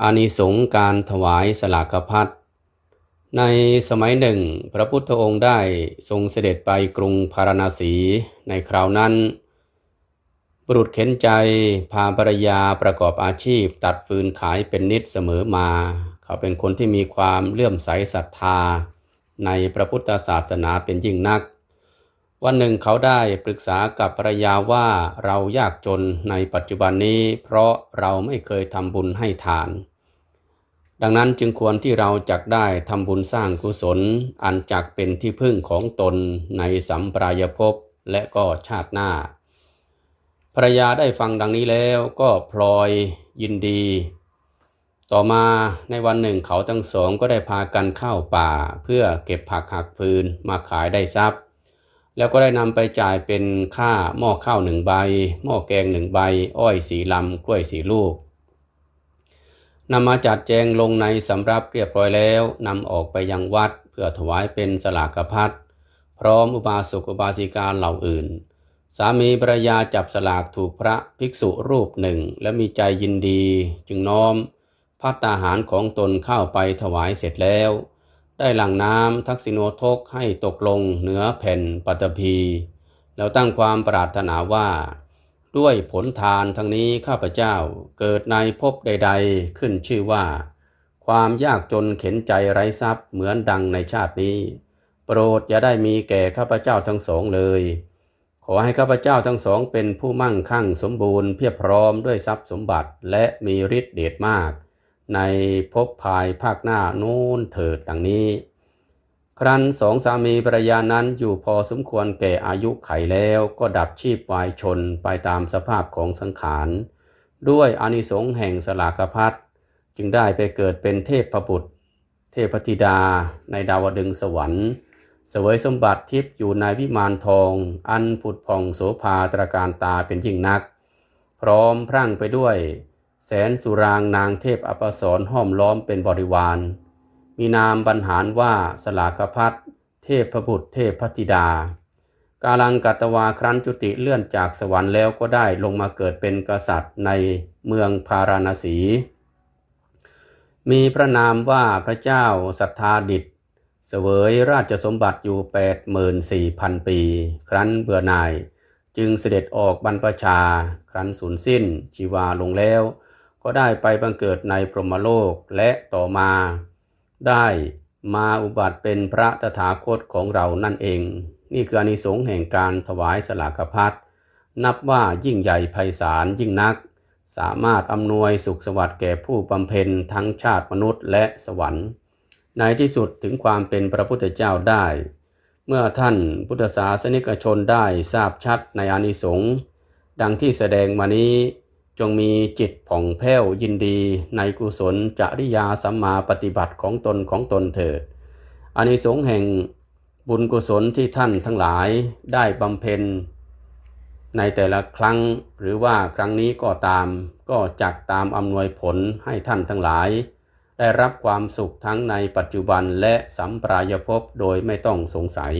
อานิสงส์การถวายสลากพัดในสมัยหนึ่ง พระพุทธองค์ได้ทรงเสด็จไปกรุงพาราณสีในคราวนั้น บุรุษเข็นใจพาภรรยาประกอบอาชีพ ตัดฟืนขายเป็นนิดเสมอมา เขาเป็นคนที่มีความเลื่อมใสศรัทธา ในพระพุทธศาสนาเป็นยิ่งนัก วันหนึ่งเขาได้ปรึกษากับภรรยาว่าเรายากจนในปัจจุบันนี้ เพราะเราไม่เคยทำบุญให้ทาน ดังนั้นจึงควรที่เราจักได้ทำบุญสร้างกุศล อันจักเป็นที่พึ่งของตนในสัมปรายภพและก็ชาติหน้าภรรยาได้ฟังดังนี้แล้วก็พลอยยินดี ต่อมาในวันหนึ่งเขาทั้งสองก็ได้พากันเข้าป่า เพื่อเก็บผักหักฟืนมาขายได้ทรัพย์ แล้วก็ได้นำไปจ่ายเป็นค่าหม้อข้าวหนึ่งใบ หม้อแกงหนึ่งใบ อ้อยสีลำกล้วยสีลูกนำมาจัดแจงลงในสำรับเรียบร้อยแล้วนำออกไปยังวัดเพื่อถวายเป็นสลากพัดพร้อมอุบาสกอุบาสิกาเหล่าอื่น สามีภรรยาจับสลากถูกพระภิกษุรูปหนึ่ง และมีใจยินดีจึงน้อมพัตตาหารของตนเข้าไปถวายเสร็จแล้ว ได้หลั่งน้ำทักษิโนทกให้ตกลงเหนือแผ่นปัตภีแล้วตั้งความปรารถนาว่า ด้วยผลทานทั้งนี้ข้าพเจ้าเกิดในภพใด ๆ ขึ้นชื่อว่า ความยากจนเข็นใจไร้ทรัพย์เหมือนดังในชาตินี้ โปรดอย่าได้มีแก่ข้าพเจ้าทั้งสองเลย ขอให้ข้าพเจ้าทั้งสองเป็นผู้มั่งคั่งสมบูรณ์เพียบพร้อมด้วยทรัพย์สมบัติและมีฤทธิ์เดชมาก ในภพภายภาคหน้านู้นเถิดดังนี้ ครั้นสองสามีภรรยานั้นอยู่พอสมควรแก่อายุไขแล้วก็ดับชีพวายชนไปตามสภาพของสังขาร ด้วยอนิสงส์แห่งสลากพัดจึงได้ไปเกิดเป็นเทพพบุตร เทพธิดาในดาวดึงสวรรค์เสวยสมบัติทิพย์อยู่ในวิมานทอง อันผุดผ่องโสภาตรการตาเป็นยิ่งนัก พร้อมพรั่งไปด้วย สนสุรางนางเทพอปสรห้อมล้อมเป็นบริวาร มีนามบรรหารว่าสลากพัดเทพพบุตรเทพพธิดา กาลังกัตวาครั้นจุติเลื่อนจากสวรรค์แล้วก็ได้ลงมาเกิดเป็นกษัตริย์ในเมืองพาราณสี มีพระนามว่าพระเจ้าสัทธาดิษเสวยราชสมบัติอยู่แปดหมื่นสี่พันปี ครั้นเบื่อหน่าย จึงเสด็จออกบรรพชา ครั้นสูญสิ้นชีวาลงแล้ว ก็ได้ไปบังเกิดในพรหมโลกและต่อมา ได้มาอุบัติเป็นพระตถาคตของเรานั่นเอง นี่คืออนิสงส์แห่งการถวายสลากพัดนับว่ายิ่งใหญ่ไพศาลยิ่งนัก สามารถอำนวยสุขสวัสดิ์แก่ผู้บำเพ็ญทั้งชาติมนุษย์และสวรรค์ ในที่สุดถึงความเป็นพระพุทธเจ้าได้ เมื่อท่านพุทธศาสนิกชนได้ทราบชัดในอนิสงส์ดังที่แสดงมานี้ จงมีจิตผ่องแผ้วยินดีในกุศลจริยาสัมมาปฏิบัติของตนของตนเถิดอานิสงส์แห่งบุญกุศลที่ท่านทั้งหลายได้บำเพ็ญ ในแต่ละครั้งหรือว่าครั้งนี้ก็ตาม ก็จักตามอำนวยผลให้ท่านทั้งหลาย ได้รับความสุขทั้งในปัจจุบันและสัมปรายภพโดยไม่ต้องสงสัย